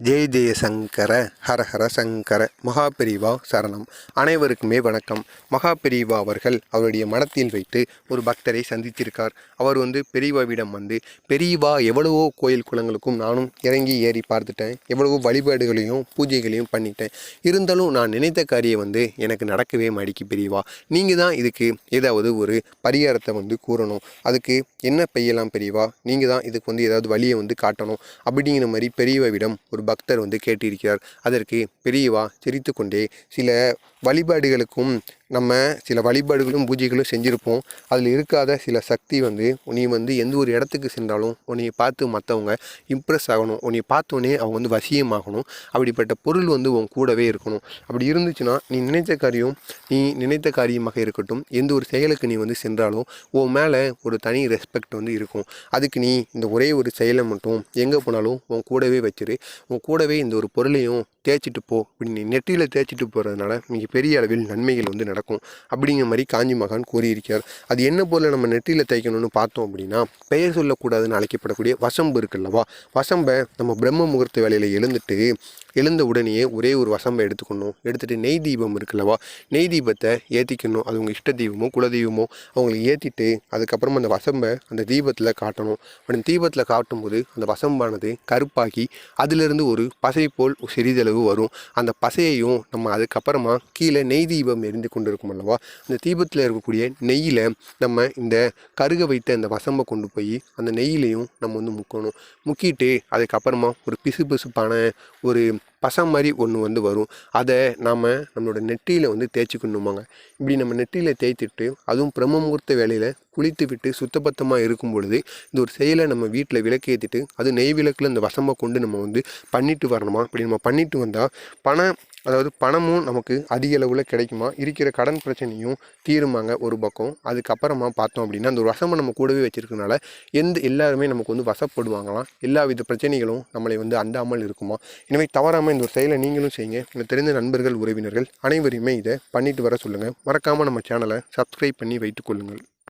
ஜெய ஜெய சங்கர ஹரஹர சங்கர மகாபெரிவா சரணம். அனைவருக்குமே வணக்கம். மகாபிரிவா அவர்கள் அவருடைய மனத்தில் வைத்து ஒரு பக்தரை சந்தித்திருக்கார். அவர் வந்து பெரியவாவிடம் வந்து பெரியவா எவ்வளவோ கோயில் குளங்களுக்கும் நானும் இறங்கி ஏறி பார்த்துட்டேன். எவ்வளவோ வழிபாடுகளையும் பூஜைகளையும் பண்ணிட்டேன். இருந்தாலும் நான் நினைத்த காரியம் வந்து எனக்கு நடக்கவே மாடிக்கு பெரியவா நீங்கள் தான் இதுக்கு ஏதாவது ஒரு பரிகாரத்தை வந்து கூறணும். அதுக்கு என்ன பெய்யலாம் பெரியவா நீங்கள் தான் இதுக்கு வந்து ஏதாவது வழியை வந்து காட்டணும். அப்படிங்கிற மாதிரி பெரியவாவிடம் ஒரு பக்தர் வந்து கேட்டிருக்கிறார். அதற்கு பெரியவா சிரித்துக்கொண்டே சில வழிபாடுகளுக்கும் நம்ம சில வழிபாடுகளும் பூஜைகளும் செஞ்சுருப்போம். அதில் இருக்காத சில சக்தி வந்து நீ வந்து எந்த ஒரு இடத்துக்கு சென்றாலும் உன்னையை பார்த்து மற்றவங்க இம்ப்ரெஸ் ஆகணும். உன்னை பார்த்தோன்னே அவங்க வந்து வசியமாகணும். அப்படிப்பட்ட பொருள் வந்து உன் கூடவே இருக்கணும். அப்படி இருந்துச்சுன்னா நீ நினைத்த காரியம் நீ நினைத்த காரியமாக இருக்கட்டும். எந்த ஒரு செயலுக்கு நீ வந்து சென்றாலும் உன் மேலே ஒரு தனி ரெஸ்பெக்ட் வந்து இருக்கும். அதுக்கு நீ இந்த ஒரே ஒரு செயலை மட்டும் எங்கே போனாலும் உன் கூடவே வச்சிரு. உன் கூடவே இந்த ஒரு பொருளையும் தேய்ச்சிட்டு போ. அப்படின்னு நீ நெற்றியில் தேய்ச்சிட்டு போகிறதுனால மிக பெரிய அளவில் நன்மைகள் வந்து நடக்கும். அப்படிங்கிற மாதிரி காஞ்சி மகான் கூறியிருக்கிறார். அது என்ன போல் நம்ம நெற்றியில் தேய்க்கணும்னு பார்த்தோம் அப்படின்னா பெயர் சொல்லக்கூடாதுன்னு அழைக்கப்படக்கூடிய வசம்பு இருக்குல்லவா? வசம்பை நம்ம பிரம்ம முகூர்த்த வேலையில் எழுந்துட்டு எழுந்த உடனேயே ஒரே ஒரு வசம்பை எடுத்துக்கணும். எடுத்துகிட்டு நெய் தீபம் இருக்குல்லவா நெய் தீபத்தை ஏற்றிக்கணும் அது உங்கள் இஷ்ட தெய்வமோ குல தெய்வமோ அவங்களுக்கு ஏற்றிட்டு அதுக்கப்புறமா அந்த வசம்பை அந்த தீபத்தில் காட்டணும். அப்படி தீபத்தில் காட்டும்போது அந்த வசம்பானது கருப்பாகி அதிலிருந்து ஒரு பசை போல் சிறிதளவு வரும். அந்த பசையையும் நம்ம அதுக்கப்புறமா கீழே நெய் தீபம் எரிந்து கொண்டு இருக்கும் அல்லவா? அந்த தீபத்தில் இருக்கக்கூடிய நெய்யில் நம்ம இந்த கருக வைத்த அந்த வசம்பை கொண்டு போய் அந்த நெய்யிலையும் நம்ம வந்து முக்கணும். முக்கிட்டு அதுக்கப்புறமா ஒரு பிசு பிசுப்பான ஒரு பசம் மாதிரி ஒன்று வந்து வரும். அதை நாம் நம்மளோட நெற்றியில் வந்து தேய்ச்சிக்கணுமாங்க. இப்படி நம்ம நெற்றியில் தேய்த்துட்டு அதுவும் பிரம்ம முகூர்த்த வேலையில் குளித்து விட்டு சுத்தபத்தமாக இருக்கும் பொழுது இந்த ஒரு செயலை நம்ம வீட்டில் விளக்கு ஏற்றிட்டு அது நெய் விளக்கில் இந்த வசமாக கொண்டு நம்ம வந்து பண்ணிட்டு வரணுமா? இப்படி நம்ம பண்ணிட்டு வந்தால் பணம் அதாவது பணமும் நமக்கு அதிக அளவில் கிடைக்குமா? இருக்கிற கடன் பிரச்சனையும் தீருமாங்க ஒரு பக்கம். அதுக்கப்புறமா பார்த்தோம் அப்படின்னா அந்த ஒரு வசம்பை நம்ம கூடவே வச்சுருக்கனால எந்த எல்லாருமே நமக்கு வந்து வசப்படுவாங்களாம். எல்லா வித பிரச்சனைகளும் நம்மளை வந்து அண்டாமல் இருக்குமா? எனவே தவறாமல் இந்த ஒரு செயலை நீங்களும் செய்யுங்க. உங்களுக்கு தெரிந்த நண்பர்கள் உறவினர்கள் அனைவரையுமே இதை பண்ணிட்டு வர சொல்லுங்கள் மறக்காமல் நம்ம சேனலை சப்ஸ்கிரைப் பண்ணி வைத்துக்கொள்ளுங்கள்